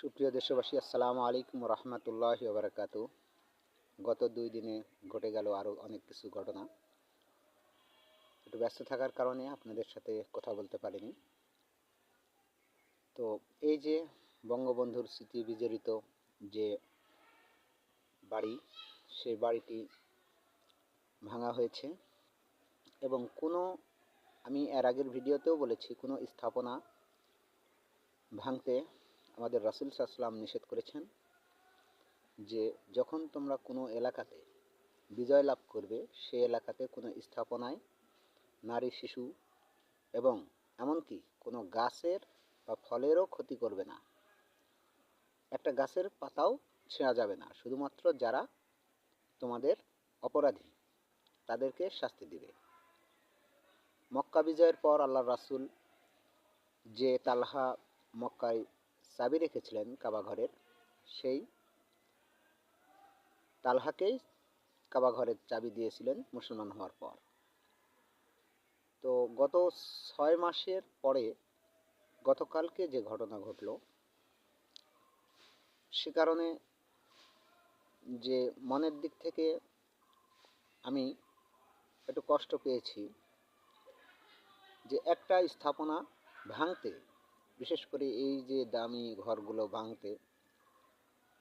সুপ্রিয় দেশবাসী, আসসালামু আলাইকুম রহমতুল্লাহ বারাকাত গত দুই দিনে ঘটে গেল আরও অনেক কিছু ঘটনা। একটু ব্যস্ত থাকার কারণে আপনাদের সাথে কথা বলতে পারিনি। তো এই যে বঙ্গবন্ধুর স্মৃতি বিজড়িত যে বাড়ি সেই বাড়িটি ভাঙা হয়েছে এবং কোনো, আমি এর আগের ভিডিওতেও বলেছি, কোনো স্থাপনা ভাঙতে আমাদের রাসুল সাল্লাম নিষেধ করেছেন যে যখন তোমরা কোনো এলাকাতে বিজয় লাভ করবে, সে এলাকাতে কোনো স্থাপনায় নারী, শিশু এবং এমনকি কোনো গাছের বা ফলেরও ক্ষতি করবে না। একটা গাছের পাতাও ছেঁড়া যাবে না, শুধুমাত্র যারা তোমাদের অপরাধী, তাদেরকে শাস্তি দিবে। মক্কা বিজয়ের পর আল্লাহ রাসুল যে তালহা মক্কায় চাবি রেখেছিলেন কাবা ঘরের সেই তালহাকেই কাবা ঘরের চাবি দিয়েছিলেন মুসলমান হওয়ার পর। তো গত ছয় মাসের পরে গতকালকে যে ঘটনা ঘটল, সে কারণে যে মনের দিক থেকে আমি একটু কষ্ট পেয়েছি যে একটা স্থাপনা ভাঙতে বিশেষ করে এই যে দামি ঘরগুলো ভাঙতে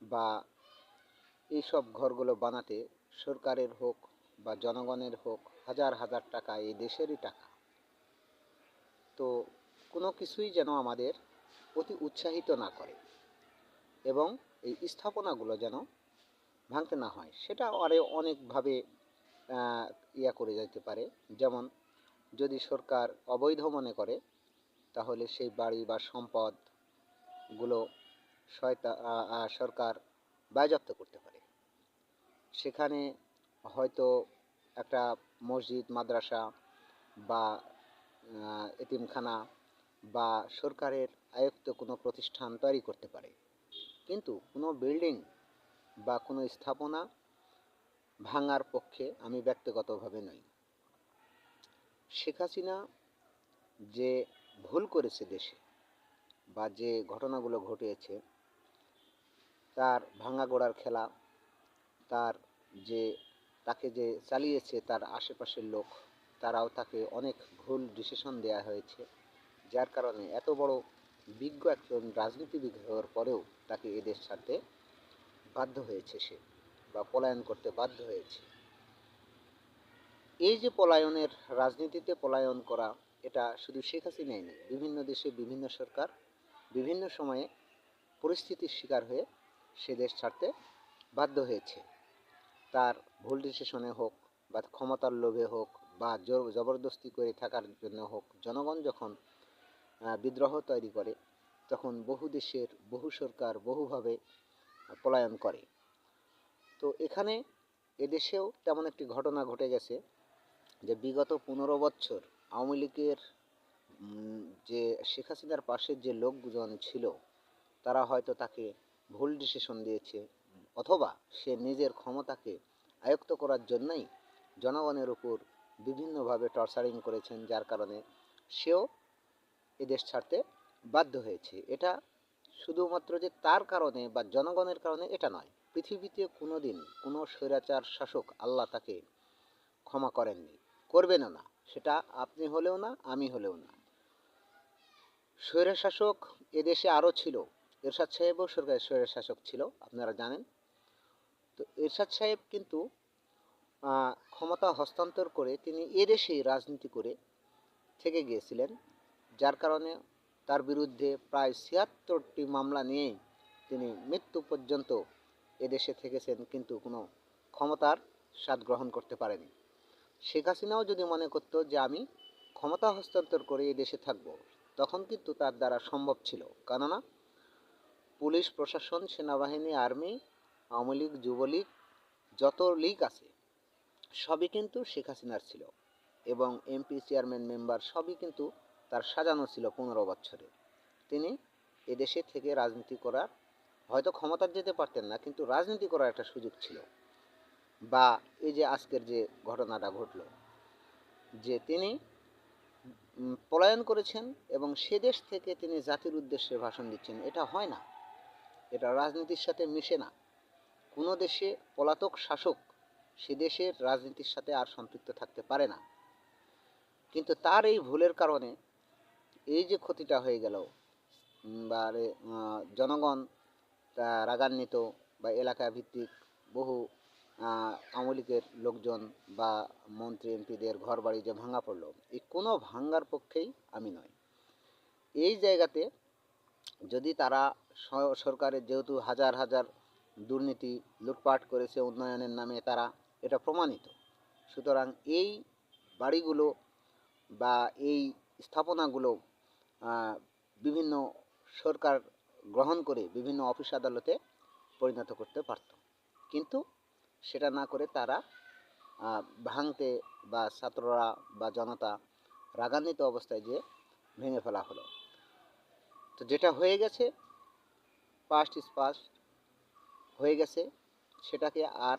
বা এইসব ঘরগুলো বানাতে সরকারের হোক বা জনগণের হোক হাজার হাজার টাকা এই দেশেরই টাকা। তো কোনো কিছুই যেন আমাদের অতি উৎসাহিত না করে এবং এই স্থাপনাগুলো যেন ভাঙতে না হয়, সেটা আরে অনেকভাবে ইয়া করে যেতে পারে। যেমন যদি সরকার অবৈধ মনে করে তাহলে সেই বাড়ি বা সম্পদগুলো শয়তা সরকার বাজেয়াপ্ত করতে পারে। সেখানে হয়তো একটা মসজিদ, মাদ্রাসা বা এতিমখানা বা সরকারের আয়ত্ত কোনো প্রতিষ্ঠান তৈরি করতে পারে। কিন্তু কোনো বিল্ডিং বা কোনো স্থাপনা ভাঙার পক্ষে আমি ব্যক্তিগতভাবে নই। শেখ হাসিনা যে ভুল করেছে দেশে বা যে ঘটনাগুলো ঘটিয়েছে তার ভাঙা গোড়ার খেলা, তার যে, তাকে যে চালিয়েছে তার আশেপাশের লোক, তারাও তাকে অনেক ভুল ডিসিশন দেয়া হয়েছে। যার কারণে এত বড় বিজ্ঞ একজন রাজনীতিবিদ হওয়ার পরেও তাকে এদেশ ছাড়তে বাধ্য হয়েছে সে বা পলায়ন করতে বাধ্য হয়েছে। এই যে পলায়নের, রাজনীতিতে পলায়ন করা এটা শুধু শেখ হাসিনাই নেই, বিভিন্ন দেশে বিভিন্ন সরকার বিভিন্ন সময়ে পরিস্থিতির শিকার হয়ে সে দেশ ছাড়তে বাধ্য হয়েছে। তার ভুল ডিসিশনে হোক বা ক্ষমতার লোভে হোক বা জোর জবরদস্তি করে থাকার জন্য হোক, জনগণ যখন বিদ্রোহ তৈরি করে, তখন বহু দেশের বহু সরকার বহুভাবে পলায়ন করে। তো এখানে এদেশেও তেমন একটি ঘটনা ঘটে গেছে যে বিগত পনেরো বছর আওয়ামী লীগের যে শেখ হাসিনার পাশের যে লোকজন ছিল, তারা হয়তো তাকে ভুল ডিসিশন দিয়েছে, অথবা সে নিজের ক্ষমতাকে আয়ত্ত করার জন্যই জনগণের উপর বিভিন্নভাবে টর্চারিং করেছেন, যার কারণে সেও এদেশ ছাড়তে বাধ্য হয়েছে। এটা শুধুমাত্র যে তার কারণে বা জনগণের কারণে এটা নয়, পৃথিবীতে কোনো দিন কোনো স্বৈরাচার শাসক আল্লাহ তাকে ক্ষমা করেননি, করবেনও না। সেটা আপনি হলেও না, আমি হলেও না। স্বৈরশাসক এদেশে আরও ছিল, এরশাদ সাহেবও সরকারের স্বৈরশাসক ছিল, আপনারা জানেন। তো এরশাদ সাহেব কিন্তু ক্ষমতা হস্তান্তর করে তিনি এদেশেই রাজনীতি করে থেকে গিয়েছিলেন, যার কারণে তার বিরুদ্ধে প্রায় ছিয়াত্তরটি মামলা নিয়েই তিনি মৃত্যু পর্যন্ত এদেশে থেকেছেন, কিন্তু কোনো ক্ষমতার স্বাদ গ্রহণ করতে পারেনি। শেখ হাসিনাও যদি মনে করতো যে আমি ক্ষমতা হস্তান্তর করে এই দেশে থাকব, তখন কিন্তু তার দ্বারা সম্ভব ছিল। কেননা পুলিশ, প্রশাসন, সেনাবাহিনী, আর্মি, আওয়ামী লীগ, যুবলীগ, যত লীগ আছে, সবই কিন্তু শেখ হাসিনার ছিল এবং এমপি, চেয়ারম্যান, মেম্বার সবই কিন্তু তার সাজানো ছিল পনেরো বছরে। তিনি এদেশে থেকে রাজনীতি করার, হয়তো ক্ষমতার যেতে পারতেন না, কিন্তু রাজনীতি করার একটা সুযোগ ছিল। বা এই যে আজকের যে ঘটনাটা ঘটল, যে তিনি পলায়ন করেছেন এবং সে দেশ থেকে তিনি জাতির উদ্দেশ্যে ভাষণ দিচ্ছেন, এটা হয় না। এটা রাজনীতির সাথে মিশে না। কোনো দেশে পলাতক শাসক সে দেশের রাজনীতির সাথে আর সম্পৃক্ত থাকতে পারে না। কিন্তু তার এই ভুলের কারণে এই যে ক্ষতিটা হয়ে গেল, বা জনগণ রাগান্বিত বা এলাকা ভিত্তিক বহু আওয়ামী লোকজন বা মন্ত্রী, এমপিদের ঘর বাড়ি যে ভাঙা পড়ল, এই কোনো ভাঙ্গার পক্ষেই আমি নয় এই জায়গাতে যদি তারা সরকারের যেহেতু হাজার হাজার দুর্নীতি লুটপাট করেছে উন্নয়নের নামে তারা, এটা প্রমাণিত। সুতরাং এই বাড়িগুলো বা এই স্থাপনাগুলো বিভিন্ন সরকার গ্রহণ করে বিভিন্ন অফিস আদালতে পরিণত করতে পারত। কিন্তু সেটা না করে তারা ভাঙতে বা ছাত্ররা বা জনতা রাগান্বিত অবস্থায় যে ভেঙে ফেলা হলো। তো যেটা হয়ে গেছে পাস্ট ইজ পাস্ট হয়ে গেছে, সেটাকে আর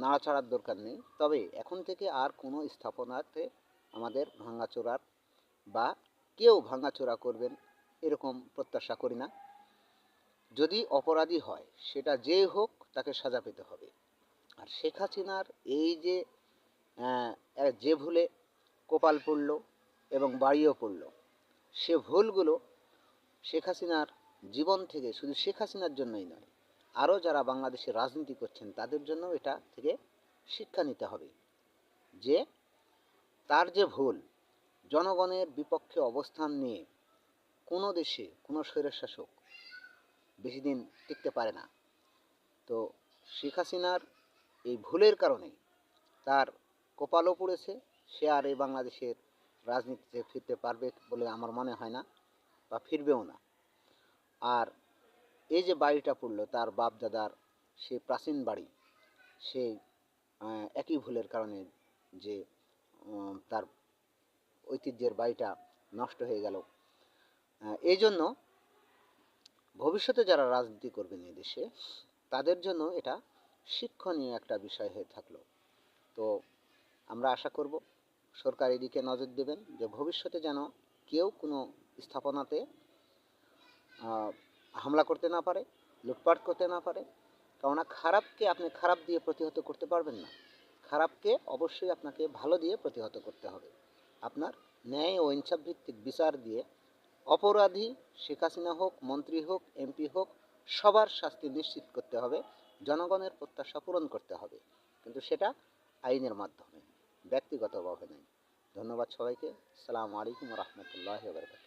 নাড়াচাড়ার দরকার নেই। তবে এখন থেকে আর কোনো স্থাপনাতে আমাদের ভাঙাচোরার বা কেউ ভাঙাচোরা করবেন এরকম প্রত্যাশা করি না। যদি অপরাধী হয়, সেটা যে হোক, তাকে সাজা পেতে হবে। আর শেখ হাসিনার এই যে যে ভুলে কপাল পড়ল এবং বাড়িও পড়ল, সে ভুলগুলো শেখ হাসিনার জীবন থেকে শুধু শেখ হাসিনার জন্যই নয়, আরও যারা বাংলাদেশে রাজনীতি করছেন তাদের জন্য এটা থেকে শিক্ষা নিতে হবে যে তার যে ভুল, জনগণের বিপক্ষে অবস্থান নিয়ে কোনো দেশে কোনো স্বৈরশাসক বেশি দিন টিকতে পারে না। তো শেখ হাসিনার এই ভুলের কারণে তার কপালও পড়েছে। সে আর এই বাংলাদেশের রাজনীতিতে ফিরতে পারবে বলে আমার মনে হয় না বা ফিরবেও না। আর এই যে বাড়িটা পড়ল তার বাপ দাদার সে প্রাচীন বাড়ি আহ, একই ভুলের কারণে যে তার ঐতিহ্যের বাড়িটা নষ্ট হয়ে গেল। এই জন্য ভবিষ্যতে যারা রাজনীতি করবেন এই দেশে তাদের জন্য এটা শিক্ষণীয় একটা বিষয় হয়ে থাকল। তো আমরা আশা করব সরকার এদিকে নজর দেবেন যে ভবিষ্যতে যেন কেউ কোনো স্থাপনাতে হামলা করতে না পারে, লুটপাট করতে না পারে। কেননা খারাপকে আপনি খারাপ দিয়ে প্রতিহত করতে পারবেন না। খারাপকে অবশ্যই আপনাকে ভালো দিয়ে প্রতিহত করতে হবে। আপনার ন্যায় ও ইনসাফভিত্তিক বিচার দিয়ে অপরাধী শেখ হাসিনা হোক, মন্ত্রী হোক, এমপি হোক, সবার শাস্তি নিশ্চিত করতে হবে। জনগণের প্রত্যাশা পূরণ করতে হবে। কিন্তু সেটা আইনের মাধ্যমে, ব্যক্তিগতভাবে নয়। ধন্যবাদ সবাইকে। সালাম আলাইকুম রহমতুল্লাহ বারকাত